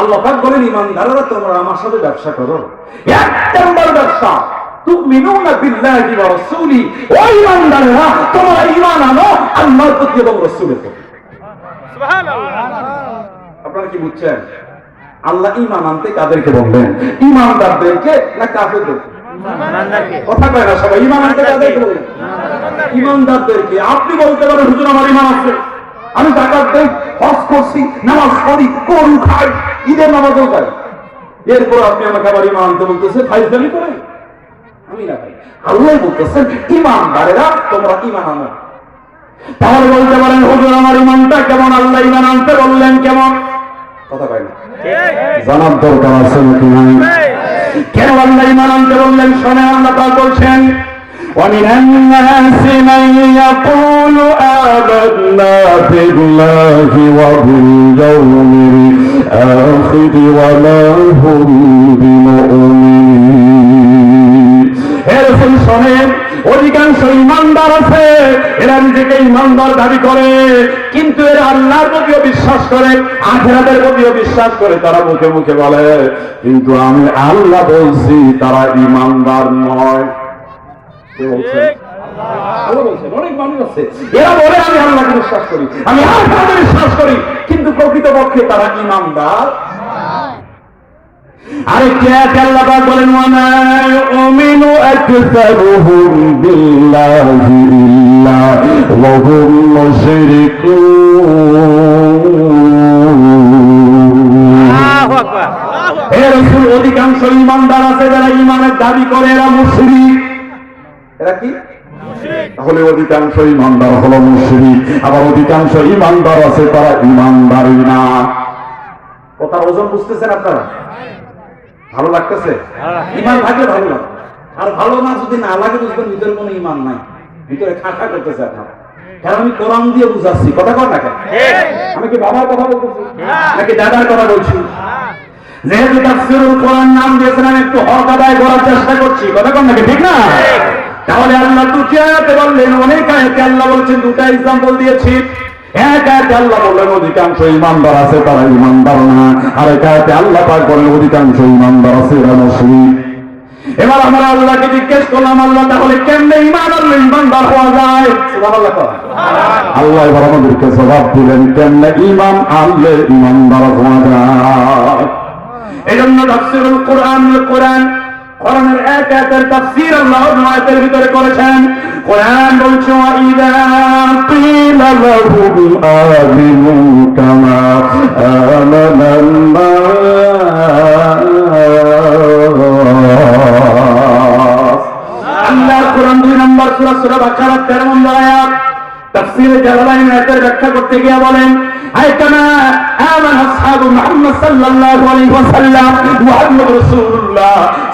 আল্লাহ পাক বলেন ইমানদাররা তোমরা আমার সাথে ব্যবসা করো। এক নম্বর ব্যবসা তুমিনুনা বিল্লাহি ওয়া রাসূলি। ও ইমানদাররা তোমরা ঈমান আনো আল্লাহর প্রতি এবং রাসূলের প্রতি। আপনারা কি বুঝছেন? আল্লাহ ঈমান আনতে কাদেরকে বললেন ঈমানদারদেরকে না কাফেরদেরকে কথা কয় না সবাই? ঈমান আনতে কাদেরকে বললেন ঈমানদারদেরকে আপনি বলতে পারেন হুজুর আমার ঈমান আছে। আমি জাকাত দেই হজ করছি নামাজ পড়ি গরু খাই। ঈদের নামাজও খাই এরপর আপনি আমাকে আবার ঈমান আনতে বলতেছে ফাইজলামি করে আমি না ভাই আল্লাহ বলতেছেন ঈমানদারেরা তোমরা ঈমান আনো তাহলে বলতে পারেন হুজুর আমার ইমানটা কেমন আল্লাহ ইমান আনতে বললেন কেমন কথা কয় না জানার দরকার আছে নাকি নাই কেন আল্লাহ ইমান আনতে বললেন শোনে আল্লাহ তা বলছেন ومن الناس من يقول آمنا بالله وباليوم الآخر وما هم بمؤمنين এরকম শোনেন অধিকাংশ ইমানদার আছে এরা নিজেকে ইমানদার দাবি করে কিন্তু এরা আল্লাহর প্রতিও বিশ্বাস করে আখেরাতের প্রতিও বিশ্বাস করে তারা মুখে মুখে বলে কিন্তু আমি আল্লাহ বলছি তারা ইমানদার নয় কে বলছেন? অনেক মানুষ আছে। এরা বলে আমি আল্লাহকে বিশ্বাস করি আমি আল্লাহকে বিশ্বাস করি। কিন্তু প্রকৃতপক্ষে তারা ইমানদার। আরেকটি আয়াতে আল্লাহ বলেন ওয়ামা ইউমিনু আকসারুহুম বিল্লাহি ইল্লা ওয়া হুম মুশরিকুন। এর রাসূল অধিকাংশ ইমানদার আছে যারা ইমানের দাবি করে এরা মুশরিক। এরা কি? তাহলে অধিকাংশ ইমানদার হলো মুশরিক, আবার অধিকাংশ ইমানদার আছে, তারা ইমানদারই না। কথার ওজন বুঝতেছেন আপনারা? ভালো লাগতেছে? ইমান থাকলে ভালো লাগে। আর ভালো না, যদি না লাগে, বুঝবেন ভিতরে কোনো ইমান নাই। ভিতরে খাখা করতেছে আপনার। কারণ আমি কোরআন দিয়ে বুঝাচ্ছি। কথা কর না কেন? আমি কি বাবার কথা বলতেছি? নাকি দাদার কথা বলছি? যেহেতু তাফসিরুল কোরআন নাম দিয়েছেন, আমি একটু হক আদায় করার চেষ্টা করছি। কথা কর নাকি ঠিক না? তাহলে আল্লাহ দুটি আয়াতে বললেন অনেক আয়াতে আল্লাহ বলছেন, দুটা এক্সাম্পল দিয়েছি। আল্লাহ বললেন আছে এবার ইমান যায়? আমাদেরকে জবাব দিলেন, কেমনে ইমান আনলে ইমানদার হওয়া যায়? এই জন্য কোরআন কোরআনের এক আয়াতের তাফসীর আল্লাহ আয়াতের ভিতরে করেছেন, কোরআন বলছে কিলা লাহুম আমিনু কামা আমানান্নাস আল্লাহ কোরআন দুই নম্বর সূরা সূরা বাকারা 13 নম্বর আয়াত, তাফসীরে জালালাইন আয়াতের ব্যাখ্যা করতে গিয়ে বলেন আমান আসহাবু মুহাম্মদ সাল্লাল্লাহু আলাইহি ওয়াসাল্লাম, মুহাম্মদ রাসূলুল্লাহ